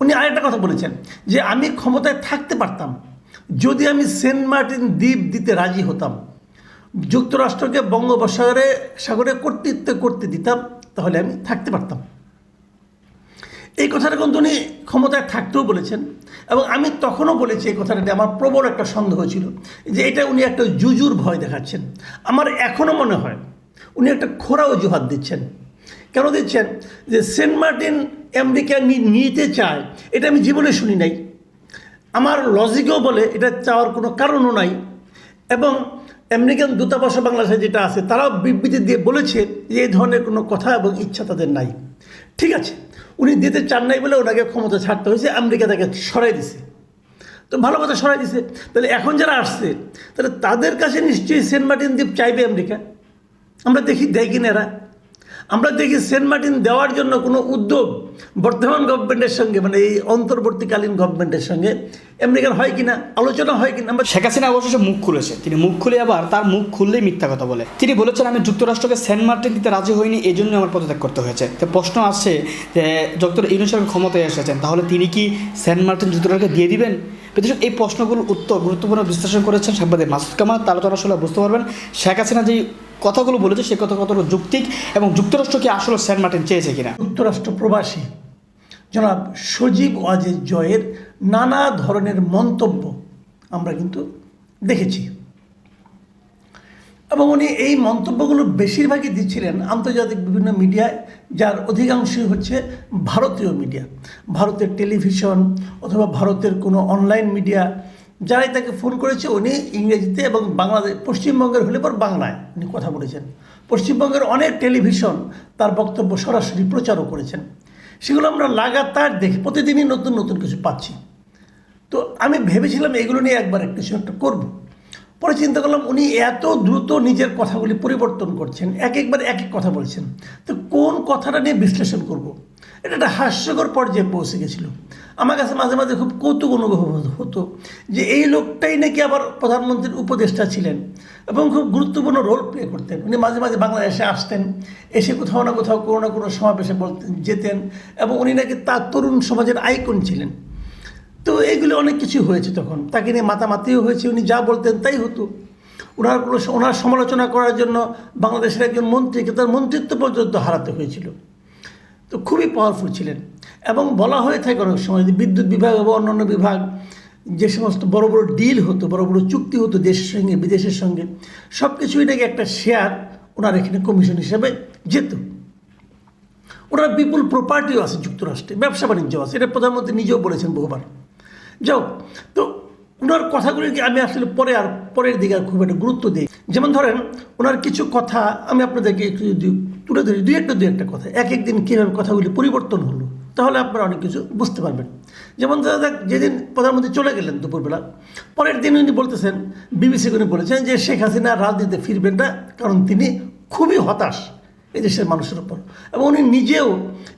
উনি আরেকটা কথা বলেছেন যে আমি ক্ষমতায় থাকতে পারতাম, যদি আমি সেন্ট মার্টিন দ্বীপ দিতে রাজি হতাম, যুক্তরাষ্ট্রকে বঙ্গোপসাগরে, সাগরে কর্তৃত্ব করতে দিতাম, তাহলে আমি থাকতে পারতাম। এই কথাটা কিন্তু উনি ক্ষমতায় থাকতেও বলেছেন এবং আমি তখনও বলেছি এই কথাটা আমার প্রবল একটা সন্দেহ ছিল যে এটা উনি একটা জুজুর ভয় দেখাচ্ছেন। আমার এখনও মনে হয় উনি একটা খোরা অজুহাত দিচ্ছেন। কেন দিচ্ছেন যে সেন্ট মার্টিন আমেরিকা নিতে চায়, এটা আমি জীবনে শুনি নাই। আমার লজিকও বলে এটা চাওয়ার কোনো কারণও নাই। এবং আমেরিকান দূতাবাস বাংলাদেশে যেটা আছে, তারাও বিবৃতি দিয়ে বলেছে যে এই ধরনের কোনো কথা এবং ইচ্ছা তাদের নাই। ঠিক আছে, উনি দিতে চান নাই বলে ওনাকে ক্ষমতা ছাড়তে হয়েছে, আমেরিকা তাকে সরাই দিছে। তো ভালো কথা সরাই দিছে। তাহলে এখন যারা আসছে, তাহলে তাদের কাছে নিশ্চয়ই সেন্ট মার্টিন দ্বীপ চাইবে আমেরিকা? আমরা দেখি, দেয় কিনা এরা? আমরা দেখি সেন্ট মার্টিন দেওয়ার জন্য কোনো উদ্যোগ বর্তমান গভর্নমেন্টের সঙ্গে মানে এই অন্তর্বর্তীকালীন গভর্নমেন্টের সঙ্গে আমেরিকার হয় কিনা, আলোচনা হয় কিনা শেখ হাসিনা অবশেষে মুখ খুলেছে। তিনি মুখ খুলে আবার তার মুখ খুললেই মিথ্যা কথা বলে। তিনি বলেছেন, আমি যুক্তরাষ্ট্রকে সেন্ট মার্টিন দিতে রাজি হইনি এই জন্য আমার পদত্যাগ করতে হয়েছে। তো প্রশ্ন আসছে যে, ডক্টর ইউনুসের ক্ষমতায় এসেছেন, তাহলে তিনি কি সেন্ট মার্টিন যুক্তরাষ্ট্রকে দিয়ে দিবেন? বিদেশক এই প্রশ্নগুলোর উত্তর গুরুত্বপূর্ণ বিশ্লেষণ করেছেন সাংবাদিক মাসুদ কামাল। তার আলোচনা আসলে বুঝতে পারবেন, শেখ হাসিনা যে কথাগুলো বলেছে, সে কথা কতটা যুক্তিক এবং যুক্তরাষ্ট্রকে আসলে সেন্ট মার্টিন চেয়েছে কিনা? যুক্তরাষ্ট্র প্রবাসী। জনাব সজীব ওয়াজেদ জয়ের নানা ধরনের মন্তব্য আমরা কিন্তু দেখেছি। এবং উনি এই মন্তব্যগুলো বেশিরভাগই দিচ্ছিলেন আন্তর্জাতিক বিভিন্ন মিডিয়ায়, যার অধিকাংশই হচ্ছে ভারতীয় মিডিয়া। ভারতের টেলিভিশন অথবা ভারতের কোনো অনলাইন মিডিয়া যারাই তাকে ফোন করেছে, উনি ইংরেজিতে এবং বাংলাদেশ, পশ্চিমবঙ্গের হলে পর বাংলায় উনি কথা বলেছেন। পশ্চিমবঙ্গের অনেক টেলিভিশন তার বক্তব্য সরাসরি প্রচারও করেছেন। সেগুলো আমরা লাগাতার দেখি, প্রতিদিনই নতুন নতুন কিছু পাচ্ছি। তো আমি ভেবেছিলাম এগুলো নিয়ে একবার কিছু একটা করব। পরে চিন্তা করলাম উনি এত দ্রুত নিজের কথাগুলি পরিবর্তন করছেন এক একবার এক এক কথা বলছেন। তো কোন কথাটা নিয়ে বিশ্লেষণ করব। এটা একটা হাস্যকর পর্যায়ে পৌঁছে গেছিল। আমার কাছে মাঝে মাঝে খুব কৌতুক অনুভব হতো যে এই লোকটাই নাকি আবার প্রধানমন্ত্রীর উপদেষ্টা ছিলেন এবং খুব গুরুত্বপূর্ণ রোল প্লে করতেন। উনি মাঝে মাঝে বাংলাদেশে আসতেন, এসে কোথাও না কোথাও কোনো না কোনো সমাবেশে বলতেন, যেতেন এবং উনি নাকি তার তরুণ সমাজের আইকন ছিলেন। তো এইগুলো অনেক কিছু হয়েছে তখন। তাকে নিয়ে মাতামাতিও হয়েছে, উনি যা বলতেন তাই হতো। ওনার কোনো ওনার সমালোচনা করার জন্য বাংলাদেশের একজন মন্ত্রীকে তার মন্ত্রিত্ব পর্যন্ত হারাতে হয়েছিল। তো খুবই পাওয়ারফুল ছিলেন। এবং বলা হয়ে থাকে অনেক সময় যে বিদ্যুৎ বিভাগ এবং অন্যান্য বিভাগ যে সমস্ত বড় বড় ডিল হতো, বড় বড় চুক্তি হতো দেশের সঙ্গে, বিদেশের সঙ্গে সব কিছুই নাকি একটা শেয়ার ওনার এখানে কমিশন হিসেবে যেত। ওনার বিপুল প্রপার্টিও আছে যুক্তরাষ্ট্রে ব্যবসা বাণিজ্য আছে। এটা প্রধানমন্ত্রী নিজেও বলেছেন বহুবার। যাও তো ওনার কথাগুলিকে আমি আসলে পরে আর পরের দিকে আর খুব একটা গুরুত্ব দিই। যেমন ধরেন, ওনার কিছু কথা আমি আপনাদেরকে একটু যদি তুলে ধরি, দুই একটা দুই একটা কথা। এক একদিন কীভাবে কথাগুলি পরিবর্তন হলো, তাহলে আপনারা অনেক কিছু বুঝতে পারবেন। যেমন ধরা যাক যেদিন প্রধানমন্ত্রী চলে গেলেন দুপুরবেলা, পরের দিন উনি বলতেছেন, বিবিসি উনি বলেছেন যে শেখ হাসিনা রাজনীতিতে ফিরবেন না, কারণ তিনি খুবই হতাশ এই দেশের মানুষের উপর। এবং উনি নিজেও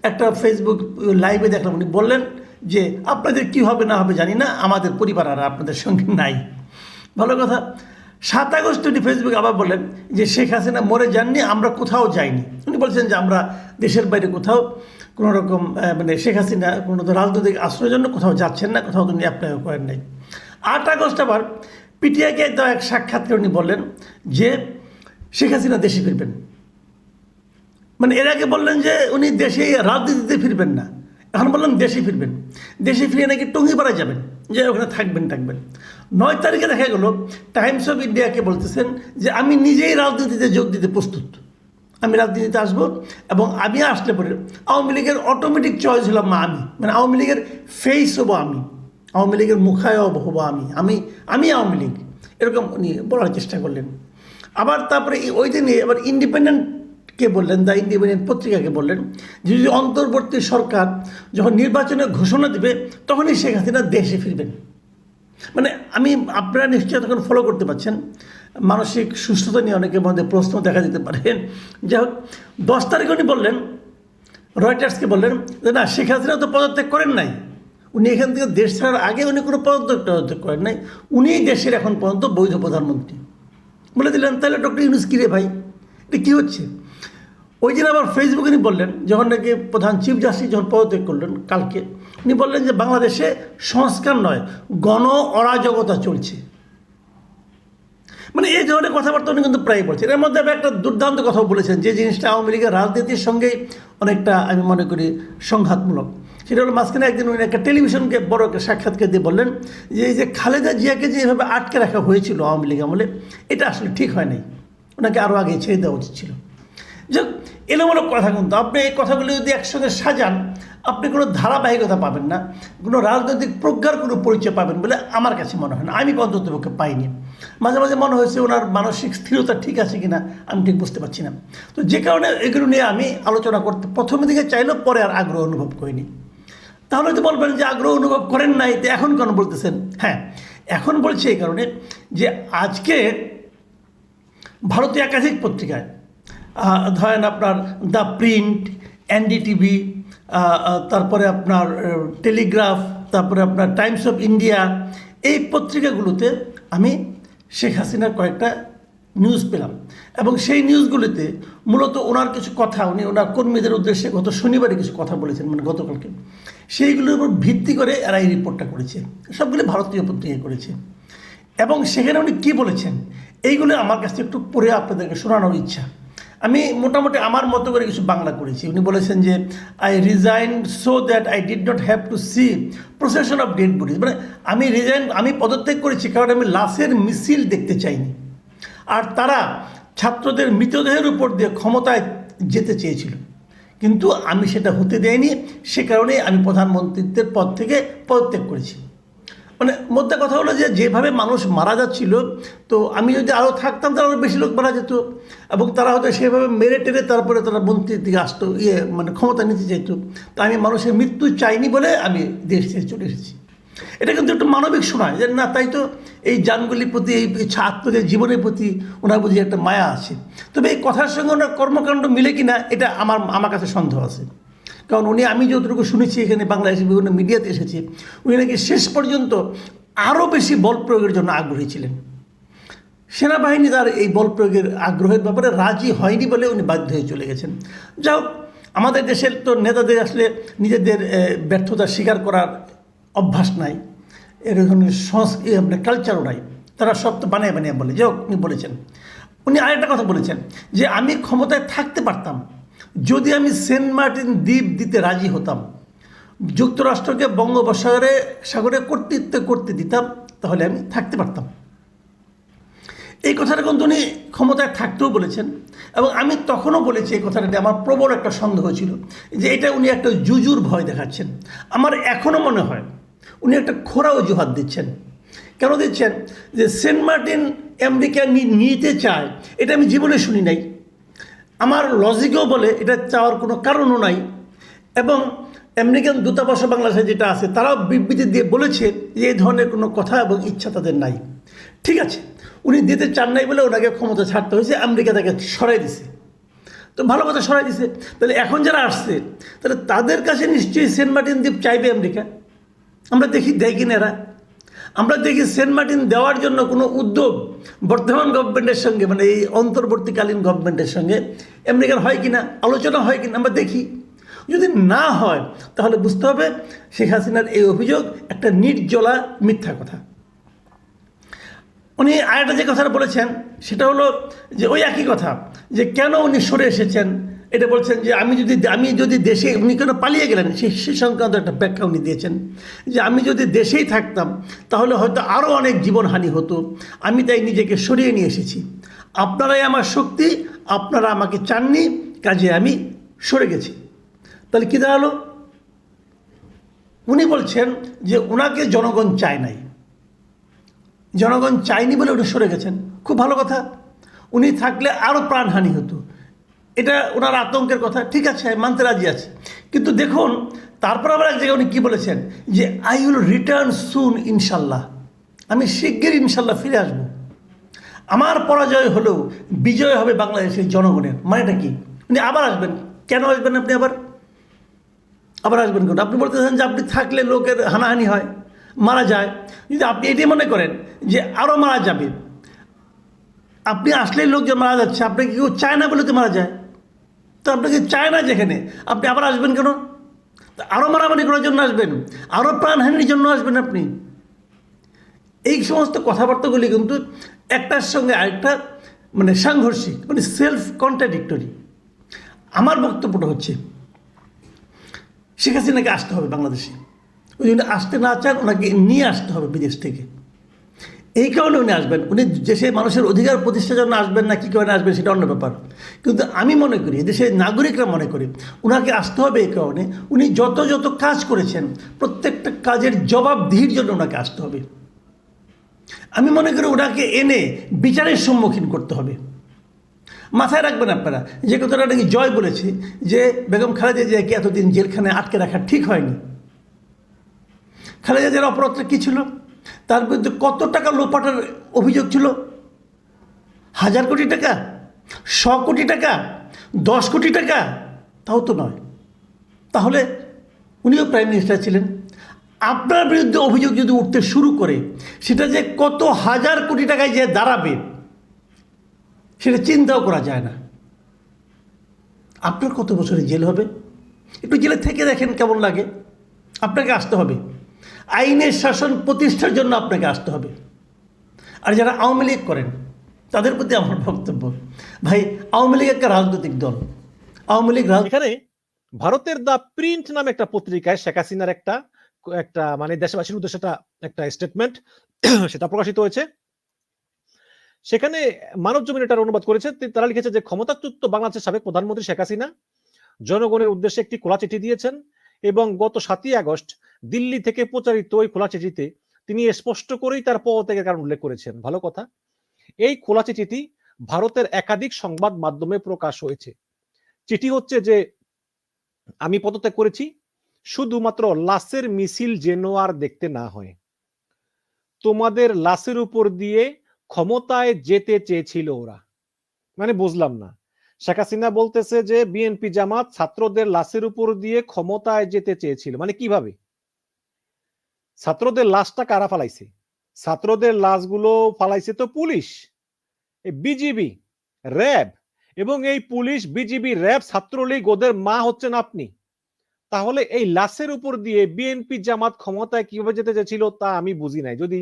একটা ফেসবুক লাইভে দেখলাম, উনি বললেন যে আপনাদের কী হবে না হবে জানি না, আমাদের পরিবার আর আপনাদের সঙ্গে নাই। ভালো কথা, সাত আগস্ট উনি ফেসবুকে আবার বললেন যে শেখ হাসিনা মরে যাননি, আমরা কোথাও যাইনি। উনি বলছেন যে আমরা দেশের বাইরে কোথাও কোনো রকম মানে শেখ হাসিনা কোনো রাজনৈতিক আশ্রয়ের জন্য কোথাও যাচ্ছেন না, কোথাও তিনি অ্যাপ্লাই করেন নাই। আট আগস্ট আবার পিটিআইকে দেওয়া এক সাক্ষাৎকারে উনি বললেন যে শেখ হাসিনা দেশে ফিরবেন। মানে এর আগে বললেন যে উনি দেশে রাজনীতিতে ফিরবেন না। এখন বললাম দেশে ফিরবেন। দেশে ফিরে নাকি টঙ্গিপাড়া যাবেন। যে ওখানে থাকবেন থাকবেন। নয় তারিখে দেখা গেল টাইমস অফ ইন্ডিয়াকে বলতেছেন যে, আমি নিজেই রাজনীতিতে যোগ দিতে প্রস্তুত। আমি রাজনীতিতে আসব এবং আমি আসলে পরে আওয়ামী লীগের অটোমেটিক চয়েস হলাম মা আমি। মানে আওয়ামী লীগের ফেস হব আমি। আওয়ামী লীগের মুখায় হব আমি। আমি আমি আওয়ামী লীগ। এরকম উনি বলার চেষ্টা করলেন। আবার তারপরে ওই দিনে আবার ইন্ডিপেন্ডেন্ট কে বললেন? দ্য ইন্ডিপেন্ডেন্ট পত্রিকাকে বললেন। যে যদি অন্তর্বর্তী সরকার যখন নির্বাচনের ঘোষণা দিবে, তখনই শেখ হাসিনা দেশে ফিরবেন। মানে আমি, আপনারা নিশ্চয়ই তখন ফলো করতে পারছেন। মানসিক সুস্থতা নিয়ে অনেকের মধ্যে প্রশ্ন দেখা দিতে পারে। যাই হোক, দশ তারিখে উনি বললেন, রয়টার্সকে বললেন যে, না, শেখ হাসিনা তো পদত্যাগ করেন নাই। উনি এখান থেকে দেশ ছাড়ার আগে উনি কোনো পদত্যাগ টদত্যাগ করেন নাই। উনিই দেশের এখন পর্যন্ত বৈধ প্রধানমন্ত্রী। বলে দিলেন, তাহলে ডক্টর ইউনুস কিরে ভাই? এটা কী হচ্ছে? ওই দিন আবার ফেসবুকে উনি বললেন, যখন নাকি প্রধান চিফ জাস্টিস যখন পদত্যাগ করলেন কালকে, উনি বললেন যে বাংলাদেশে সংস্কার নয়, গণ অরাজকতা চলছে। মানে এই ধরনের কথাবার্তা উনি কিন্তু প্রায় বলছেন। এর মধ্যে একটা দুর্দান্ত কথা বলেছেন যে জিনিসটা আওয়ামী লীগের রাজনীতির সঙ্গেই অনেকটা, আমি মনে করি, সংঘাতমূলক। সেটা হলো মাঝখানে একদিন উনি একটা টেলিভিশনকে বড় একটা সাক্ষাৎকার দিয়ে বললেন যে এই যে খালেদা জিয়াকে যে এভাবে আটকে রাখা হয়েছিল আওয়ামী লীগ আমলে, এটা আসলে ঠিক হয় নাই। ওনাকে আরও আগে ছেড়ে দেওয়া উচিত ছিল। যে এলোমেলো কথা কিন্তু। আপনি এই কথাগুলি যদি একসঙ্গে সাজান, আপনি কোনো ধারাবাহিকতা পাবেন না, কোনো রাজনৈতিক প্রজ্ঞার কোনো পরিচয় পাবেন বলে আমার কাছে মনে হয় না। আমি অন্ততপক্ষে পাইনি। মাঝে মাঝে মনে হয়েছে ওনার মানসিক স্থিরতা ঠিক আছে কিনা, আমি ঠিক বুঝতে পারছি না। তো যে কারণে এগুলো নিয়ে আমি আলোচনা করতে প্রথম দিকে চাইলেও পরে আর আগ্রহ অনুভব করিনি। তাহলে তো বলবেন যে আগ্রহ অনুভব করেন নাই, তো এখন কেন বলতেছেন? হ্যাঁ এখন বলছি এই কারণে যে আজকে ভারতীয় একাধিক পত্রিকায় ধরেন আপনার দ্য প্রিন্ট, এনডিটিভি তারপরে আপনার টেলিগ্রাফ, তারপরে আপনার টাইমস অফ ইন্ডিয়া, এই পত্রিকাগুলোতে আমি শেখ হাসিনার কয়েকটা নিউজ পেলাম। এবং সেই নিউজগুলিতে মূলত ওনার কিছু কথা, উনি ওনার কর্মীদের উদ্দেশ্যে গত শনিবারে কিছু কথা বলেছেন মানে গতকালকে। সেইগুলোর উপর ভিত্তি করে এরা এই রিপোর্টটা করেছে। সবগুলি ভারতীয় পত্রিকা করেছে। এবং সেখানে উনি কী বলেছেন, এইগুলো আমার কাছে একটু পড়ে আপনাদেরকে শোনানোর ইচ্ছা। আমি মোটামুটি আমার মতো করে কিছু বাংলা করেছি। উনি বলেছেন যে I resign so that I did not have to see procession of dead bodies মানে আমি রিজাইন আমি পদত্যাগ করেছি কারণ আমি লাশের মিছিল দেখতে চাইনি। আর তারা ছাত্রদের মৃতদেহের উপর দিয়ে ক্ষমতায় যেতে চেয়েছিল। কিন্তু আমি সেটা হতে দেয়নি, সে কারণে আমি প্রধানমন্ত্রীত্বের পদ থেকে পদত্যাগ করেছি। মানে মধ্যে কথা হলো যে যেভাবে মানুষ মারা যাচ্ছিল, তো আমি যদি আরও থাকতাম তাহলে আরও বেশি লোক মারা যেত। এবং তারা হয়তো সেভাবে মেরে টেরে তারপরে তারা মন্ত্রীর দিকে আসতো ইয়ে মানে ক্ষমতা নিতে চাইতো। তা আমি মানুষের মৃত্যু চাইনি বলে আমি দেশ ছেড়ে চলে এসেছি। এটা কিন্তু একটু মানবিক শোনায় যে না, তাই তো এই যানগুলির প্রতি, এই ছাত্রদের জীবনের প্রতি ওনার প্রতি একটা মায়া আছে। তবে এই কথার সঙ্গে ওনার কর্মকাণ্ড মিলে কিনা, এটা আমার আমার কাছে সন্দেহ আছে। কারণ উনি, আমি যতটুকু শুনেছি এখানে বাংলাদেশের বিভিন্ন মিডিয়াতে এসেছে, উনি নাকি শেষ পর্যন্ত আরও বেশি বল প্রয়োগের জন্য আগ্রহী ছিলেন। সেনাবাহিনী তার এই বল প্রয়োগের আগ্রহের ব্যাপারে রাজি হয়নি বলে উনি বাধ্য হয়ে চলে গেছেন। হোক, আমাদের দেশের তো নেতাদের আসলে নিজেদের ব্যর্থতা স্বীকার করার অভ্যাস নাই। এর ধরনের সংস্কৃতি মানে কালচারও নাই। তারা সব তো বানিয়ে বানিয়ে বলে। যে উনি বলেছেন। উনি আরেকটা কথা বলেছেন যে, আমি ক্ষমতায় থাকতে পারতাম যদি আমি সেন্ট মার্টিন দ্বীপ দিতে রাজি হতাম, যুক্তরাষ্ট্রকে বঙ্গোপসাগরে, সাগরে কর্তৃত্ব করতে দিতাম, তাহলে আমি থাকতে পারতাম। এই কথাটা কিন্তু উনি ক্ষমতায় থাকতেও বলেছেন, এবং আমি তখনও বলেছি এই কথাটা আমার প্রবল একটা সন্দেহ ছিল, যে এটা উনি একটা জুজুর ভয় দেখাচ্ছেন। আমার এখনও মনে হয় উনি একটা খোরা অজুহাত দিচ্ছেন। কেন দিচ্ছেন? যে সেন্ট মার্টিন আমেরিকা নিতে চায় এটা আমি জীবনে শুনি নাই। আমার লজিকেও বলে এটা চাওয়ার কোনো কারণও নাই। এবং আমেরিকান দূতাবাস বাংলাদেশে যেটা আছে, তারাও বিবৃতি দিয়ে বলেছে যে এই ধরনের কোনো কথা এবং ইচ্ছা তাদের নাই। ঠিক আছে, উনি দিতে চান নাই বলে ওনাকে ক্ষমতা ছাড়তে হয়েছে, আমেরিকা তাকে সরাই দিছে। তো ভালো কথা সরাই দিছে। তাহলে এখন যারা আসছে, তাহলে তাদের কাছে নিশ্চয়ই সেন্ট মার্টিন দ্বীপ চাইবে আমেরিকা? আমরা দেখি, দেয় কিনা এরা? আমরা দেখি সেন্ট মার্টিন দেওয়ার জন্য কোনো উদ্যোগ বর্তমান গভর্নমেন্টের সঙ্গে মানে এই অন্তর্বর্তীকালীন গভর্নমেন্টের সঙ্গে আমেরিকার হয় কি না আলোচনা হয় কিনা আমরা দেখি। যদি না হয়, তাহলে বুঝতে হবে শেখ হাসিনার এই অভিযোগ একটা নির্জলা মিথ্যা কথা। উনি আরেকটা যে কথাটা বলেছেন, সেটা হলো যে ওই একই কথা, যে কেন উনি সরে এসেছেন? এটা বলছেন যে আমি যদি আমি যদি দেশে উনি কেন পালিয়ে গেলেন? সে সংক্রান্ত একটা ব্যাখ্যা উনি দিয়েছেন যে আমি যদি দেশেই থাকতাম, তাহলে হয়তো আরও অনেক জীবনহানি হতো। আমি তাই নিজেকে সরিয়ে নিয়ে এসেছি। আপনারাই আমার শক্তি, আপনারা আমাকে চাননি, কাজে আমি সরে গেছি। তাহলে কী দাঁড়াল? উনি বলছেন যে ওনাকে জনগণ চায় নাই। জনগণ চায়নি বলে উনি সরে গেছেন। খুব ভালো কথা। উনি থাকলে আরও প্রাণহানি হতো। এটা ওনার আতঙ্কের কথা। ঠিক আছে মানতে রাজি আছি। কিন্তু দেখুন, তারপর আবার এক জায়গায় উনি কী বলেছেন? যে আই উইল রিটার্ন সুন ইনশাল্লাহ। আমি শিগগির ইনশাল্লাহ, ফিরে আসব। আমার পরাজয় হলেও বিজয় হবে বাংলাদেশের জনগণের। মানেটা কি? উনি আবার আসবেন। কেন আসবেন আপনি আবার? আবার আসবেন কেন? আপনি বলতেছেন যে, আপনি থাকলে লোকের হানাহানি হয়, মারা যায়। যদি আপনি এটি মনে করেন যে আরও মারা যাবে। আপনি আসলেই লোকজন মারা যাচ্ছে। আপনি কি কেউ চায় না বলে তো মারা যায়। তো আপনাকে চায় না যেখানে, আপনি আবার আসবেন কেন? আরও মারামারি করার জন্য আসবেন আরও প্রাণহানির জন্য আসবেন আপনি। এই সমস্ত কথাবার্তাগুলি কিন্তু একটার সঙ্গে আরেকটা মানে সাংঘর্ষিক মানে সেলফ কন্ট্রাডিক্টরি আমার বক্তব্যটা হচ্ছে, শেখ হাসিনাকে আসতে হবে বাংলাদেশে। ওই জন্য আসতে না চান, ওনাকে নিয়ে আসতে হবে বিদেশ থেকে। এই কারণে উনি আসবেন। উনি দেশে মানুষের অধিকার প্রতিষ্ঠার জন্য আসবেন না, কী কারণে আসবেন সেটা অন্য ব্যাপার। কিন্তু আমি মনে করি দেশের নাগরিকরা মনে করি ওনাকে আসতে হবে এই কারণে। উনি যত যত কাজ করেছেন, প্রত্যেকটা কাজের জবাবদিহির জন্য ওনাকে আসতে হবে। আমি মনে করি ওনাকে এনে বিচারের সম্মুখীন করতে হবে। মাথায় রাখবেন আপনারা, যে কথাটা নাকি জয় বলেছে, যে বেগম খালেদা জিয়াকে এতদিন জেলখানায় আটকে রাখা ঠিক হয়নি। খালেদা জিয়ার অপরাধটা কী ছিল? তার বিরুদ্ধে কত টাকা লোপাটার অভিযোগ ছিল? হাজার কোটি টাকা? শ কোটি টাকা? দশ কোটি টাকা? তাও তো নয়। তাহলে উনিও প্রাইম মিনিস্টার ছিলেন। আপনার বিরুদ্ধে অভিযোগ যদি উঠতে শুরু করে, সেটা যে কত হাজার কোটি টাকায় যে দাঁড়াবে, সেটা চিন্তাও করা যায় না। আপনার কত বছরে জেল হবে? একটু জেলে থেকে দেখেন কেমন লাগে। আপনাকে আসতে হবে। আইনের শাসন প্রতিষ্ঠার জন্য আপনাকে আসতে হবে। আর যারা আওয়ামী লীগ করেন, তাদের প্রতি আমার বক্তব্য, ভাই, আওয়ামী লীগ একটা রাজনৈতিক দল। আওয়ামী লীগ এখানে ভারতের দা প্রিন্ট নামে একটা পত্রিকায় শেখ হাসিনার একটা একটা মানে দেশবাসীর উদ্দেশ্যে একটা স্টেটমেন্ট সেটা প্রকাশিত হয়েছে। সেখানে মানব জমিন এটার অনুবাদ করেছে। তারা লিখেছে যে, ক্ষমতাচ্যুত বাংলাদেশের সাবেক প্রধানমন্ত্রী শেখ হাসিনা জনগণের উদ্দেশ্যে একটি খোলা চিঠি দিয়েছেন। এবং গত সাতই আগস্ট দিল্লি থেকে প্রচারিত ওই খোলা চিঠিতে তিনি স্পষ্ট করেই তার পদত্যাগের কারণ উল্লেখ করেছেন। ভালো কথা, এই খোলা চিঠিটি ভারতের একাধিক সংবাদ মাধ্যমে প্রকাশ হয়েছে। চিঠি হচ্ছে যে, আমি পদত্যাগ করেছি, শুধুমাত্র লাশের মিছিল যেন আর দেখতে না হয়। তোমাদের লাশের উপর দিয়ে ক্ষমতায় যেতে চেয়েছিল ওরা। মানে বুঝলাম না। শেখ হাসিনা বলতেছে যে বিএনপি জামাত ছাত্রদের লাশের উপর দিয়ে ক্ষমতায় যেতে চেয়েছিল। মানে কীভাবে? ছাত্রদের লাশটা কারা ফালাইছে? ছাত্রদের লাশগুলো ফালাইছে তো পুলিশ। বিজিবি, র্যাব এবং এই পুলিশ, বিজিবি, র্যাব ছাত্রলীগ, ওদের মা হচ্ছেন আপনি। তাহলে এই লাশের উপর দিয়ে বিএনপি জামাত ক্ষমতায় কীভাবে যেতে চেয়েছিল তা আমি বুঝি নাই। যদি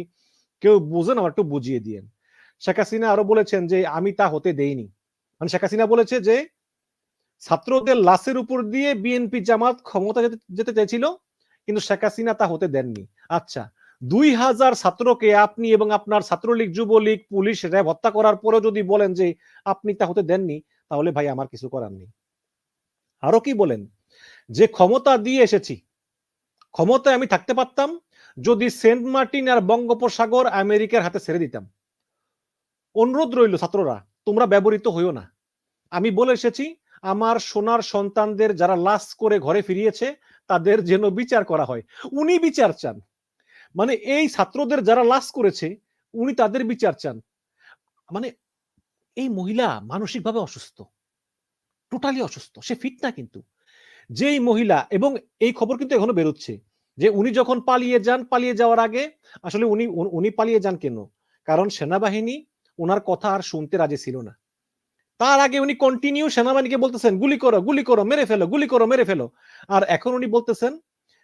কেউ বুঝেন আমার একটু বুঝিয়ে দিয়েন। শেখ হাসিনা আরও বলেছেন যে আমি তা হতে দেইনি। মানে শেখ হাসিনা বলেছে যে, ছাত্রদের লাশের উপর দিয়ে বিএনপি জামাত ক্ষমতা যেতে চেয়েছিল কিন্তু শেখ হাসিনা তা হতে দেননি। আচ্ছা দুই হাজার ছাত্রকে আপনি এবং আপনার ছাত্রলীগ, যুবলীগ, পুলিশ র্যাব হত্যা করার পরেও যদি বলেন যে আপনি তা হতে দেননি, তাহলে ভাই আমার কিছু করার নেই। আরও কি বলেন? যে ক্ষমতা দিয়ে এসেছি, ক্ষমতায় আমি থাকতে পারতাম, যদি সেন্ট মার্টিন আর বঙ্গোপসাগর আমেরিকার হাতে ছেড়ে দিতাম। অনুরোধ রইল ছাত্ররা তোমরা ব্যবহৃত হইও না। আমি বলে এসেছি, আমার সোনার সন্তানদের যারা লাশ করে ঘরে ফিরিয়েছে, তাদের যেন বিচার করা হয়। উনি বিচার চান। মানে এই ছাত্রদের যারা লাশ করেছে, উনি তাদের বিচার চান। মানে এই মহিলা মানসিকভাবে অসুস্থ। টোটালি অসুস্থ। সে ফিট না কিন্তু। যেই মহিলা, এবং এই খবর কিন্তু এখনও বেরোচ্ছে, যে উনি যখন পালিয়ে যান, পালিয়ে যাওয়ার আগে আসলে উনি, উনি- পালিয়ে যান কেন? কারণ সেনাবাহিনী ওনার কথা আর শুনতে রাজি ছিল না। তার আগে উনি কন্টিনিউ সেনাবাহিনীকে বলতেছেন, গুলি করো গুলি করো, মেরে ফেলো, গুলি করো, মেরে ফেলো। আর এখন উনি বলতেছেন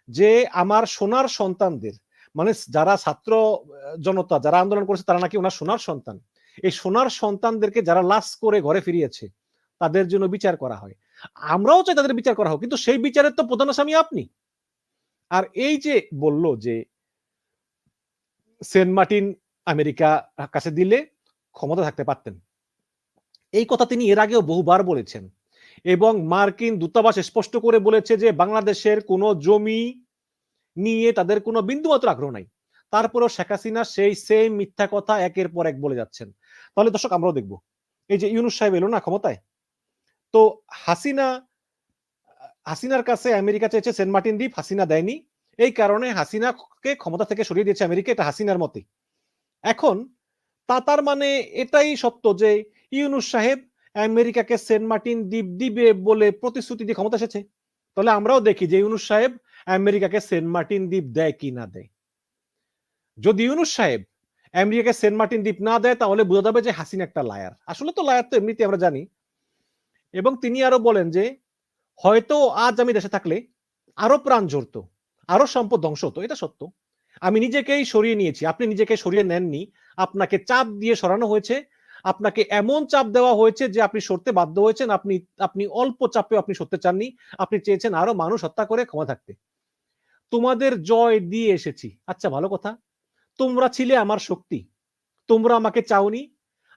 যে, আমার সোনার সন্তানদের মানে যারা ছাত্র জনতা, যারা আন্দোলন করেছে, তারা নাকি ওনার সোনার সন্তান। এই সোনার সন্তানদেরকে যারা লাশ করে ঘরে ফিরিয়েছে, তাদের জন্য বিচার করা হয়। আমরাও চাই তাদের বিচার করা হোক, কিন্তু সেই বিচারের তো প্রধান আসামি আপনি। আর এই যে বলল যে, সেন্ট মার্টিন আমেরিকা কাছে দিলে ক্ষমতা থাকতে পারতেন। এই কথা তিনি এর আগেও বহুবার বলেছেন এবং মার্কিন দূতাবাস স্পষ্ট করে বলেছে যে, বাংলাদেশের কোনো জমি নিয়ে তাদের কোনো বিন্দুমাত্র আগ্রহ নাই। তারপরেও শেখ হাসিনা সেই সেম মিথ্যা কথা একের পর এক বলে যাচ্ছেন। তাহলে দর্শক, আমরাও দেখব। এই যে ইউনুস সাহেব এলো না ক্ষমতায়? তো হাসিনা, হাসিনার কাছে আমেরিকা চেয়েছে সেন্ট মার্টিন দ্বীপ, হাসিনা দেয়নি। এই কারণে হাসিনাকে ক্ষমতা থেকে সরিয়ে দিয়েছে আমেরিকা। এটা হাসিনার মতে। এখন তা তার মানে এটাই সত্য যে ইউনুস সাহেব আমেরিকাকে সেন্ট মার্টিন দ্বীপ দিবে বলে প্রতিশ্রুতি দিয়ে ক্ষমতা এসেছে। তাহলে আমরাও দেখি যে ইউনুস সাহেব আমেরিকাকে সেন্ট মার্টিন দ্বীপ দেয় কি না দেয়। যদি ইউনুস সাহেব আমেরিকাকে সেন্ট মার্টিন দ্বীপ না দেয়, তাহলে বোঝা যাবে যে হাসিন একটা লায়ার আসলে তো লায়ার তো এমনিতে আমরা জানি। এবং তিনি আরও বলেন যে, হয়তো আজ আমি দেশে থাকলে আরও প্রাণ ঝরতো, আরও সম্পদ ধ্বংস হতো। এটা সত্য। আমি নিজেকেই সরিয়ে নিয়েছি। আপনি নিজেকে সরিয়ে নেননি। আপনাকে চাপ দিয়ে সরানো হয়েছে। আপনাকে এমন চাপ দেওয়া হয়েছে যে আপনি সরতে বাধ্য হয়েছেন। আপনি আপনি অল্প চাপে আপনি সরতে চাননি। আপনি চেয়েছেন আরও মানুষ হত্যা করে ক্ষমা থাকতে। তোমাদের জয় দিয়ে এসেছি। আচ্ছা ভালো কথা। তোমরা ছিলে আমার শক্তি। তোমরা আমাকে চাওনি।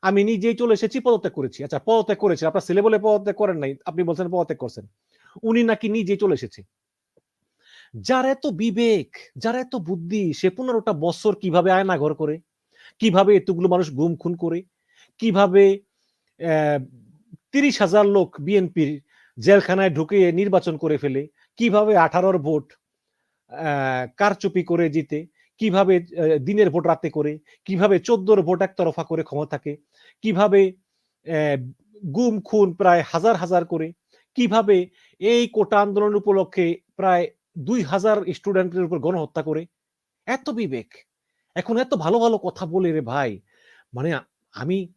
আমি নিজেই চলে এসেছি, পদত্যাগ করেছি। আচ্ছা পদত্যাগ করেছি আপনার ছেলে বলে পদত্যাগ করেন নাই। আপনি বলছেন পদত্যাগ করছেন। উনি নাকি নিজেই চলে এসেছে। যার এত বিবেক, যার এত বুদ্ধি, সে পনেরোটা বছর কীভাবে আয়না ঘর করে? কীভাবে এতগুলো মানুষ গুম খুন করে? কীভাবে তিরিশ হাজার লোক বিএনপির জেলখানায় ঢুকিয়ে নির্বাচন করে ফেলে? কীভাবে আঠারোর ভোট কারচুপি করে জিতে? কীভাবে দিনের ভোট রাতে করে? কীভাবে চোদ্দোর ভোট একতরফা করে ক্ষমতা থাকে? কীভাবে গুম খুন প্রায় হাজার হাজার করে? কীভাবে এই কোটা আন্দোলন উপলক্ষে প্রায় দুই হাজার স্টুডেন্টের উপর গণহত্যা করে? এত বিবেক। এখন এত ভালো ভালো কথা বলে রে ভাই। মানে আমি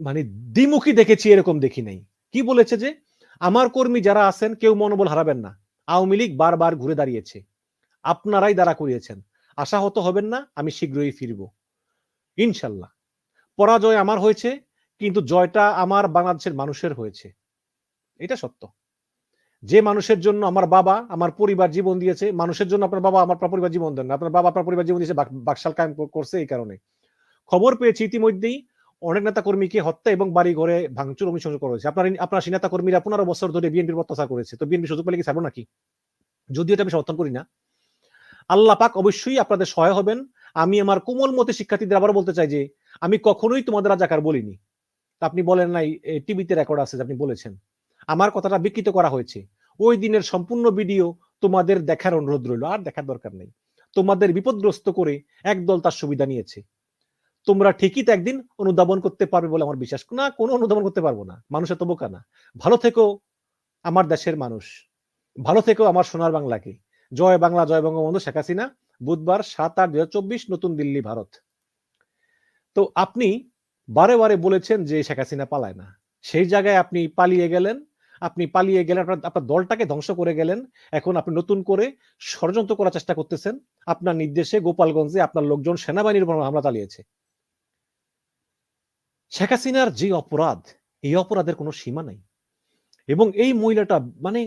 মানে দ্বিমুখী দেখেছি এরকম দেখি নাই। কি বলেছে যে, আমার কর্মী যারা আছেন কেউ মনোবল হারাবেন না। আওয়ামী লীগ বারবার ঘুরে দাঁড়িয়েছে। আপনারাই দাঁড়া করিয়েছেন। আশাহত হবেন না, আমি শীঘ্রই ফিরব। ইনশাল্লাহ। পরাজয় আমার হয়েছে, কিন্তু জয়টা আমার বাংলাদেশের মানুষের হয়েছে। এটা সত্য। যে মানুষের জন্য আমার বাবা আমার পরিবার জীবন দিয়েছে, মানুষের জন্য আপনার বাবা আমার পরিবার জীবন দেন। আপনার বাবা আপনার পরিবার জীবন দিয়েছে বাকশাল কায়েম করছে এই কারণে। খবর পেয়েছি ইতিমধ্যেই অনেক নেতা কর্মীকে হত্যা এবং বাড়ি ঘরে ভাঙচুর অনুসরণ করা হয়েছে। আপনার আপনার সেই নেতা কর্মীরা পনেরো বছর ধরে বিএনপির অত্যাচার করেছে। তো বিএনপি সুযোগ পেলে কি ছাড়বো নাকি? যদিও এটা আমি সমর্থন করি না। আল্লাহ পাক অবশ্যই আপনাদের সহায় হবেন। আমি আমার কোমল মতে শিক্ষার্থীদের আবার বলতে চাই যে, আমি কখনোই তোমাদের রাজাকার বলিনি। আপনি বলেন নাই টিভিতে রেকর্ড আছে আপনি বলেছেন। আমার কথাটা বিকৃত করা হয়েছে। ওই দিনের সম্পূর্ণ ভিডিও তোমাদের দেখার অনুরোধ রইল, আর দেখার দরকার নেই। তোমাদের বিপদগ্রস্ত করে একদল তার সুবিধা নিয়েছে। তোমরা ঠিকই তো একদিন অনুধাবন করতে পারবে বলে আমার বিশ্বাস। না, কোনো অনুধাবন করতে পারব না। মানুষের তো বোকা না। ভালো থেকো আমার দেশের মানুষ। ভালো থেকো আমার সোনার বাংলাকে। জয় বাংলা, জয় বঙ্গবন্ধু শেখ হাসিনা। বুধবার সাত আট চব্বিশ, নতুন দিল্লি, ভারত। তো আপনি বারে বারে বলেছেন যে শেখ হাসিনা পালায় না। সেই জায়গায় আপনি পালিয়ে গেলেন। আপনি পালিয়ে গেলেন, আপনার আপনার দলটাকে ধ্বংস করে গেলেন। এখন আপনি নতুন করে ষড়যন্ত্র করার চেষ্টা করতেছেন। আপনার নির্দেশে গোপালগঞ্জে আপনার লোকজন সেনাবাহিনীর উপর হামলা চালিয়েছে। শেখ হাসিনার যে অপরাধ, এই অপরাধের কোনো সীমা নাই। এবং এই মহিলাটা মানে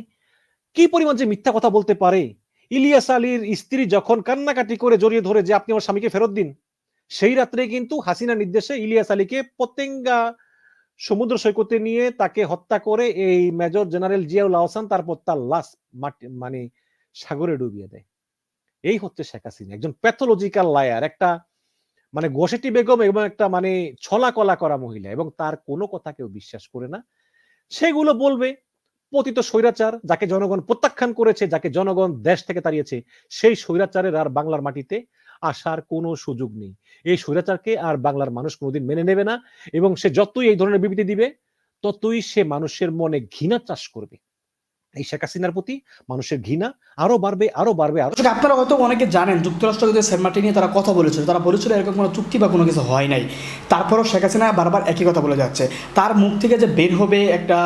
কি পরিমাণ যে মিথ্যা কথা বলতে পারে? ইলিয়াস আলীর স্ত্রী যখন কান্নাকাটি করে জড়িয়ে ধরে যে, আপনি আমার স্বামীকে ফেরত দিন। সেই রাত্রে কিন্তু হাসিনা নির্দেশে ইলিয়াস আলীকে পতেঙ্গা সমুদ্র সৈকতে নিয়ে তাকে হত্যা করে এই মেজর জেনারেল জিয়াউল আহসান তারপর তার লাশ মানে সাগরে ডুবিয়ে দেয়। এই হচ্ছে শেখ হাসিনা, একজন প্যাথোলজিক্যাল লায়ার একটা মানে গোসেটি বেগম এবং একটা মানে ছলা কলা করা মহিলা এবং তার কোনো কথা কেউ বিশ্বাস করে না। সেগুলো বলবে, পতিত স্বৈরাচার যাকে জনগণ প্রত্যাখ্যান করেছে, যাকে জনগণ দেশ থেকে তাড়িয়েছে, সেই স্বৈরাচারের আর বাংলার মাটিতে আসার কোনো সুযোগ নেই। এই স্বৈরাচারকে আর বাংলার মানুষ কোনোদিন মেনে নেবে না এবং সে যতই এই ধরনের বিবৃতি দিবে, ততই সে মানুষের মনে ঘৃণা চাষ করবে। এই শেখ হাসিনার প্রতি মানুষের ঘৃণা আরও বাড়বে আরও বাড়বে, আরও আপনারা হয়তো অনেকে জানেন, যুক্তরাষ্ট্র কিন্তু সেন্ট মার্টিন নিয়ে তারা কথা বলেছিল, তারা বলেছিল এরকম কোনো চুক্তি বা কোনো কিছু হয় নাই। তারপরও শেখ হাসিনা বারবার একই কথা বলে যাচ্ছে। তার মুখ থেকে যে বের হবে একটা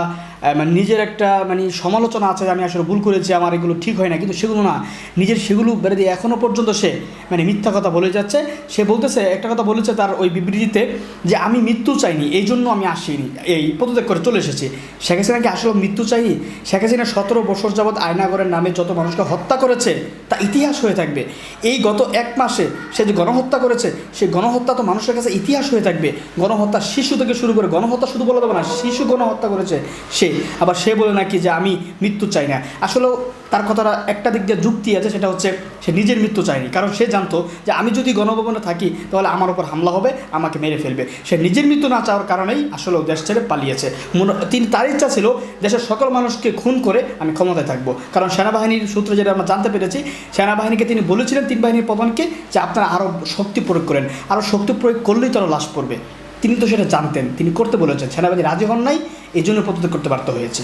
মানে নিজের একটা মানে সমালোচনা আছে আমি আসলে ভুল করেছি, আমার এগুলো ঠিক হয় না কিন্তু সেগুলো না। নিজের সেগুলো বেড়ে দিয়ে এখনও পর্যন্ত সে মানে মিথ্যা কথা বলে যাচ্ছে। সে বলতেছে, একটা কথা বলেছে তার ওই বিবৃতিতে যে আমি মৃত্যু চাইনি, এই জন্য আমি আসিনি, এই পদত্যাগ করে চলে এসেছি। শেখ হাসিনা কি আসলে মৃত্যু চাইনি? শেখ হাসিনা সতেরো বছর যাবৎ আয়নাগরের নামে যত মানুষকে হত্যা করেছে, তা ইতিহাস হয়ে থাকবে। এই গত এক মাসে সে যে গণহত্যা করেছে সেই গণহত্যা তো মানুষের কাছে ইতিহাস হয়ে থাকবে। গণহত্যা শিশু থেকে শুরু করে গণহত্যা শুধু বলে দেবো না, শিশু গণহত্যা করেছে, সে আবার সে বলে নাকি যে আমি মৃত্যু চাই না। আসলেও তার কথাটা একটা দিক দিয়ে যুক্তি আছে, সেটা হচ্ছে সে নিজের মৃত্যু চায়নি। কারণ সে জানতো যে আমি যদি গণভবনে থাকি, তাহলে আমার উপর হামলা হবে, আমাকে মেরে ফেলবে। সে নিজের মৃত্যু না চাওয়ার কারণেই আসলে দেশ ছেড়ে পালিয়েছে। তিনি, তার ইচ্ছা ছিল দেশের সকল মানুষকে খুন করে আমি ক্ষমতায় থাকব। কারণ সেনাবাহিনীর সূত্রে যেটা আমরা জানতে পেরেছি, সেনাবাহিনীকে তিনি বলেছিলেন তিন বাহিনীর প্রধানকে যে আপনারা আরও শক্তি প্রয়োগ করেন। আরও শক্তি প্রয়োগ করলেই তারা লাশ পড়বে। তিনি তো সেটা জানতেন। তিনি করতে বলেছেন। সেনাবাহিনী রাজি হন নাই এই জন্য পদত্যাগ করতে বাধ্য হয়েছে।